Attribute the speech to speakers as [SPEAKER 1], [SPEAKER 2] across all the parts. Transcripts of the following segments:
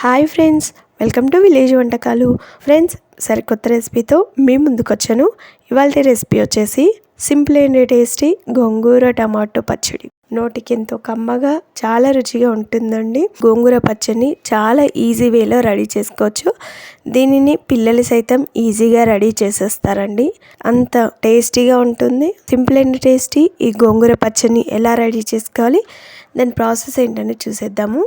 [SPEAKER 1] Hi friends welcome to village వంటకాలు. Friends సరికొత్త రెసిపీతో మీ ముందుకు వచ్చాను ఇవాళ రెసిపీ వచ్చేసి simple and tasty gongura tomato పచ్చడి. నోటికి ఎంతో కమ్మగా చాలా రుచిగా ఉంటుందండి. గోంగూర పచ్చడిని చాలా ఈజీ వేలో రెడీ చేసుకోవచ్చు. దీనిని పిల్లలు సైతం ఈజీగా రెడీ చేసేస్తారండి. అంత టేస్టీగా ఉంటుంది. సింపుల్ అండ్ టేస్టీ ఈ గోంగూర పచ్చడిని ఎలా రెడీ చేసుకోవాలి దాని ప్రాసెస్ ఏంటని చూసేద్దాము.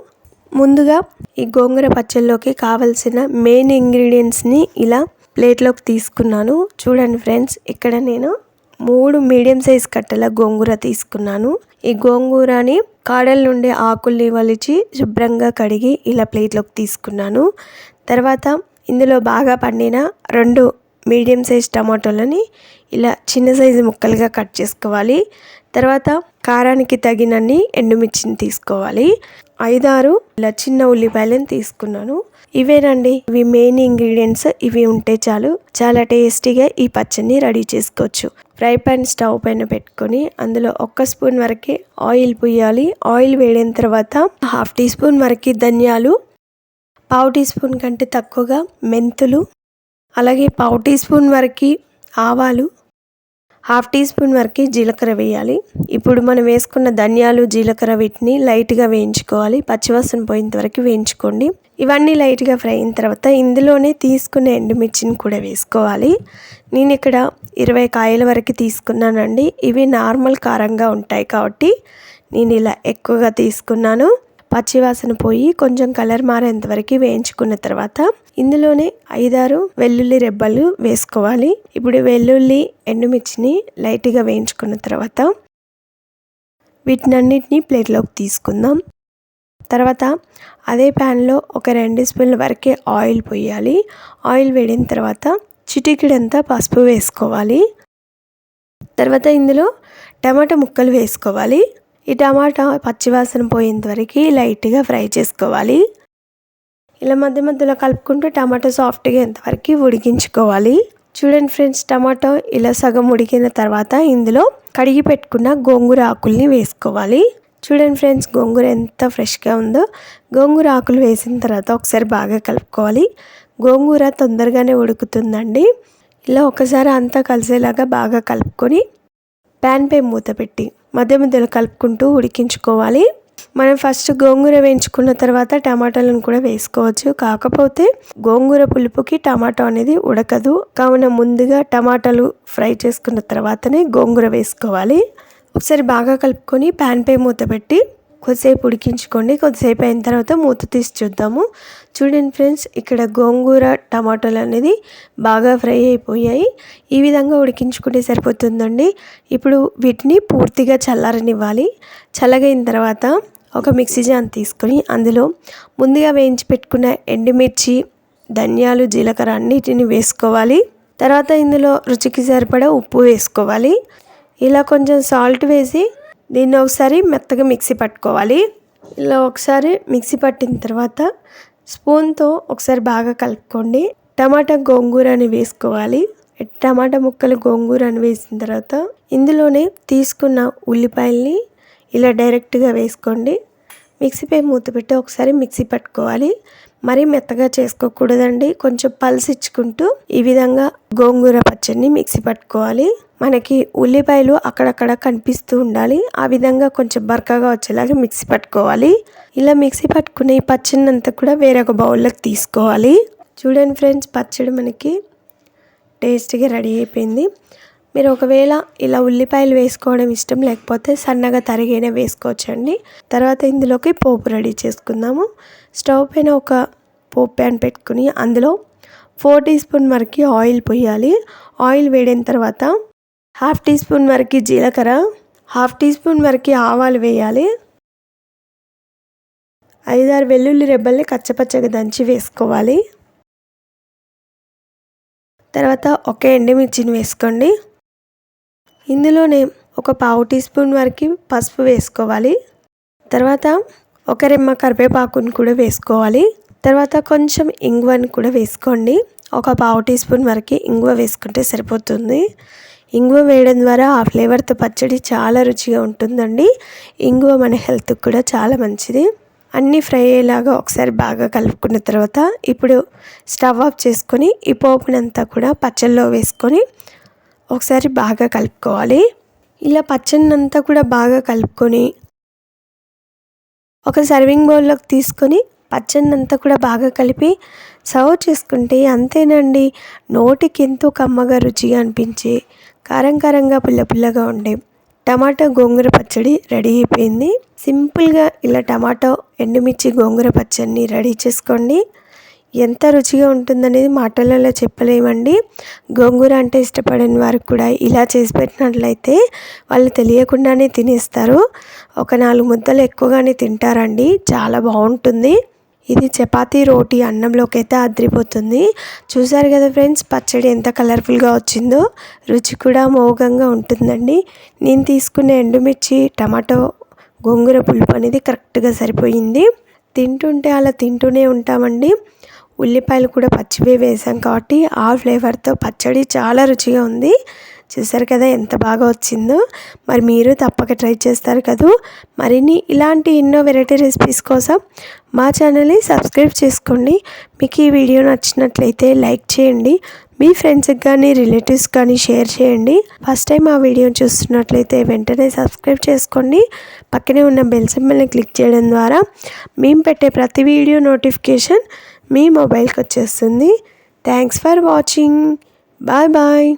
[SPEAKER 1] ముందుగా ఈ గోంగూర పచ్చళ్ళలోకి కావలసిన మెయిన్ ఇంగ్రీడియంట్స్ని ఇలా ప్లేట్లోకి తీసుకున్నాను. చూడండి ఫ్రెండ్స్ ఇక్కడ నేను మూడు మీడియం సైజ్ కట్టల గోంగూర తీసుకున్నాను. ఈ గోంగూరని కాడల నుండి ఆకుల్ని వలిచి శుభ్రంగా కడిగి ఇలా ప్లేట్లోకి తీసుకున్నాను. తర్వాత ఇందులో బాగా పండిన రెండు మీడియం సైజ్ టమాటోలని ఇలా చిన్న సైజు ముక్కలుగా కట్ చేసుకోవాలి. తర్వాత కారానికి తగినన్ని ఎండుమిర్చిని తీసుకోవాలి. ఐదారు ఇలా చిన్న ఉల్లిపాయలను తీసుకున్నాను. ఇవేనండి ఇవి మెయిన్ ఇంగ్రీడియంట్స్. ఇవి ఉంటే చాలు చాలా టేస్టీగా ఈ పచ్చడిని రెడీ చేసుకోవచ్చు. ఫ్రై పాన్ స్టవ్ పైన పెట్టుకొని అందులో ఒక్క స్పూన్ వరకు ఆయిల్ పోయాలి. ఆయిల్ వేడిన తర్వాత హాఫ్ టీ స్పూన్ వరకు ధనియాలు పావు టీ స్పూన్ కంటే తక్కువగా మెంతులు అలాగే పావు టీ స్పూన్ వరకు ఆవాలు హాఫ్ టీ స్పూన్ వరకు జీలకర్ర వేయాలి. ఇప్పుడు మనం వేసుకున్న ధనియాలు జీలకర్ర వీటిని లైట్గా వేయించుకోవాలి. పచ్చివాసన పోయేంత వరకు వేయించుకోండి. ఇవన్నీ లైట్గా ఫ్రై అయిన తర్వాత ఇందులోనే తీసుకున్న ఎండుమిర్చిని కూడా వేసుకోవాలి. నేను ఇక్కడ ఇరవై కాయల వరకు తీసుకున్నానండి. ఇవి నార్మల్ కారంగా ఉంటాయి కాబట్టి నేను ఇలా ఎక్కువగా తీసుకున్నాను. పచ్చివాసన పోయి కొంచెం కలర్ మారేంత వరకు వేయించుకున్న తర్వాత ఇందులోనే ఐదారు వెల్లుల్లి రెబ్బలు వేసుకోవాలి. ఇప్పుడు వెల్లుల్లి ఎండుమిర్చిని లైట్గా వేయించుకున్న తర్వాత వీటినన్నిటిని ప్లేట్లోకి తీసుకుందాం. తర్వాత అదే ప్యాన్లో ఒక రెండు స్పూన్ల వరకే ఆయిల్ పోయాలి. ఆయిల్ వేడిన తర్వాత చిటికిడంతా పసుపు వేసుకోవాలి. తర్వాత ఇందులో టమాటా ముక్కలు వేసుకోవాలి. ఈ టమాటా పచ్చివాసన పోయేంత వరకు లైట్గా ఫ్రై చేసుకోవాలి. ఇలా మధ్య మధ్యలో కలుపుకుంటూ టమాటో సాఫ్ట్గా ఎంతవరకు ఉడికించుకోవాలి? చూడండి ఫ్రెండ్స్ టమాటో ఇలా సగం ఉడికిన తర్వాత ఇందులో కడిగి పెట్టుకున్న గోంగూర ఆకుల్ని వేసుకోవాలి. చూడండి ఫ్రెండ్స్ గోంగూర ఎంత ఫ్రెష్గా ఉందో. గోంగూర ఆకులు వేసిన తర్వాత ఒకసారి బాగా కలుపుకోవాలి. గోంగూర తొందరగానే ఉడుకుతుందండి. ఇలా ఒకసారి అంతా కలిసేలాగా బాగా కలుపుకొని ప్యాన్పై మూత పెట్టి మధ్య మధ్యలో కలుపుకుంటూ ఉడికించుకోవాలి. మనం ఫస్ట్ గోంగూర వేయించుకున్న తర్వాత టమాటాలను కూడా వేసుకోవచ్చు. కాకపోతే గోంగూర పులుపుకి టమాటో అనేది ఉడకదు. కావున ముందుగా టమాటాలు ఫ్రై చేసుకున్న తర్వాతనే గోంగూర వేసుకోవాలి. ఒకసారి బాగా కలుపుకొని ప్యాన్ పై మూత పెట్టి కొద్దిసేపు ఉడికించుకోండి. కొద్దిసేపు అయిన తర్వాత మూత తీసి చూద్దాము. చూడండి ఫ్రెండ్స్ ఇక్కడ గోంగూర టమాటోలు అనేది బాగా ఫ్రై అయిపోయాయి. ఈ విధంగా ఉడికించుకుంటే సరిపోతుందండి. ఇప్పుడు వీటిని పూర్తిగా చల్లారనివ్వాలి. చల్లగైన తర్వాత ఒక మిక్సీ జాన్ తీసుకొని అందులో ముందుగా వేయించి పెట్టుకున్న ఎండుమిర్చి ధనియాలు జీలకర్ర అన్నిటిని వేసుకోవాలి. తర్వాత ఇందులో రుచికి సరిపడా ఉప్పు వేసుకోవాలి. ఇలా కొంచెం సాల్ట్ వేసి దీన్ని ఒకసారి మెత్తగా మిక్సీ పట్టుకోవాలి. ఇలా ఒకసారి మిక్సీ పట్టిన తర్వాత స్పూన్తో ఒకసారి బాగా కలుపుకోండి. టమాటా గోంగూర అని వేసుకోవాలి. టమాటా ముక్కలు గోంగూర అని వేసిన తర్వాత ఇందులోనే తీసుకున్న ఉల్లిపాయల్ని ఇలా డైరెక్ట్గా వేసుకోండి. మిక్సీపై మూత పెట్టి ఒకసారి మిక్సీ పట్టుకోవాలి. మరీ మెత్తగా చేసుకోకూడదండి. కొంచెం పల్స్ ఇచ్చుకుంటూ ఈ విధంగా గోంగూర పచ్చడిని మిక్సీ పట్టుకోవాలి. మనకి ఉల్లిపాయలు అక్కడక్కడ కనిపిస్తూ ఉండాలి. ఆ విధంగా కొంచెం బరకగా వచ్చేలాగా మిక్సీ పట్టుకోవాలి. ఇలా మిక్సీ పట్టుకునే ఈ పచ్చడిని అంతా కూడా వేరొక బౌల్లోకి తీసుకోవాలి. చూడండి ఫ్రెండ్స్ పచ్చడి మనకి టేస్ట్గా రెడీ అయిపోయింది. మీరు ఒకవేళ ఇలా ఉల్లిపాయలు వేసుకోవడం ఇష్టం లేకపోతే సన్నగా తరిగైనా వేసుకోవచ్చండి. తర్వాత ఇందులోకి పోపు రెడీ చేసుకుందాము. స్టవ్ పైన ఒక పోపు ప్యాన్ పెట్టుకుని అందులో ఫోర్ టీ స్పూన్ వరకు ఆయిల్ పోయాలి. ఆయిల్ వేడిన తర్వాత హాఫ్ టీ స్పూన్ వరకు జీలకర్ర హాఫ్ టీ స్పూన్ వరకు ఆవాలు వేయాలి. ఐదారు వెల్లుల్లి రెబ్బల్ని కచ్చపచ్చగా దంచి వేసుకోవాలి. తర్వాత ఒక ఎండుమిర్చిని వేసుకోండి. ఇందులోనే ఒక పావు టీ స్పూన్ వరకు పసుపు వేసుకోవాలి. తర్వాత ఒక రెమ్మ కరివేపాకుని కూడా వేసుకోవాలి. తర్వాత కొంచెం ఇంగువని కూడా వేసుకోండి. ఒక పావు టీ స్పూన్ వరకు ఇంగువ వేసుకుంటే సరిపోతుంది. ఇంగువ వేయడం ద్వారా ఆ ఫ్లేవర్తో పచ్చడి చాలా రుచిగా ఉంటుందండి. ఇంగువ మన హెల్త్కి కూడా చాలా మంచిది. అన్నీ ఫ్రై అయ్యేలాగా ఒకసారి బాగా కలుపుకున్న తర్వాత ఇప్పుడు స్టవ్ ఆఫ్ చేసుకొని ఈ పోపునంతా కూడా పచ్చళ్ళలో వేసుకొని ఒకసారి బాగా కలుపుకోవాలి. ఇలా పచ్చడినంతా కూడా బాగా కలుపుకొని ఒక సర్వింగ్ బౌల్లోకి తీసుకొని పచ్చడినంతా కూడా బాగా కలిపి సర్వ్ చేసుకుంటే అంతేనండి. నోటికి ఎంతో కమ్మగా రుచిగా అనిపించి కారం కారంగా పుల్ల పుల్లగా ఉండే టమాటో గోంగూర పచ్చడి రెడీ అయిపోయింది. సింపుల్గా ఇలా టమాటో ఎండుమిర్చి గోంగూర పచ్చడిని రెడీ చేసుకోండి. ఎంత రుచిగా ఉంటుందనేది మాటలలో చెప్పలేమండి. గోంగూర అంటే ఇష్టపడని వారికి కూడా ఇలా చేసి పెట్టినట్లయితే వాళ్ళు తెలియకుండానే తినేస్తారు. ఒక నాలుగు ముద్దలు ఎక్కువగానే తింటారండి. చాలా బాగుంటుంది. ఇది చపాతీ రోటీ అన్నంలోకి అయితే అద్రిపోతుంది. చూసారు కదా ఫ్రెండ్స్ పచ్చడి ఎంత కలర్ఫుల్గా వచ్చిందో. రుచి కూడా మోగంగా ఉంటుందండి. నేను తీసుకునే ఎండుమిర్చి టమాటో గోంగూర పులుపు అనేది కరెక్ట్గా సరిపోయింది. తింటుంటే అలా తింటూనే ఉంటామండి. ఉల్లిపాయలు కూడా పచ్చివే వేసాం కాబట్టి ఆ ఫ్లేవర్తో పచ్చడి చాలా రుచిగా ఉంది. చూసారు కదా ఎంత బాగా వచ్చిందో. మరి మీరు తప్పక ట్రై చేస్తారు కదా. మరిన్ని ఇలాంటి ఎన్నో వెరైటీ రెసిపీస్ కోసం మా ఛానల్ని సబ్స్క్రైబ్ చేసుకోండి. మీకు ఈ వీడియో నచ్చినట్లయితే లైక్ చేయండి. మీ ఫ్రెండ్స్కి కానీ రిలేటివ్స్ కానీ షేర్ చేయండి. ఫస్ట్ టైం ఆ వీడియో చూస్తున్నట్లయితే వెంటనే సబ్స్క్రైబ్ చేసుకోండి. పక్కనే ఉన్న బెల్ సింబల్ని క్లిక్ చేయడం ద్వారా మేము పెట్టే ప్రతి వీడియో నోటిఫికేషన్ మీ మొబైల్కి వచ్చేస్తుంది. Thanks for watching. Bye bye.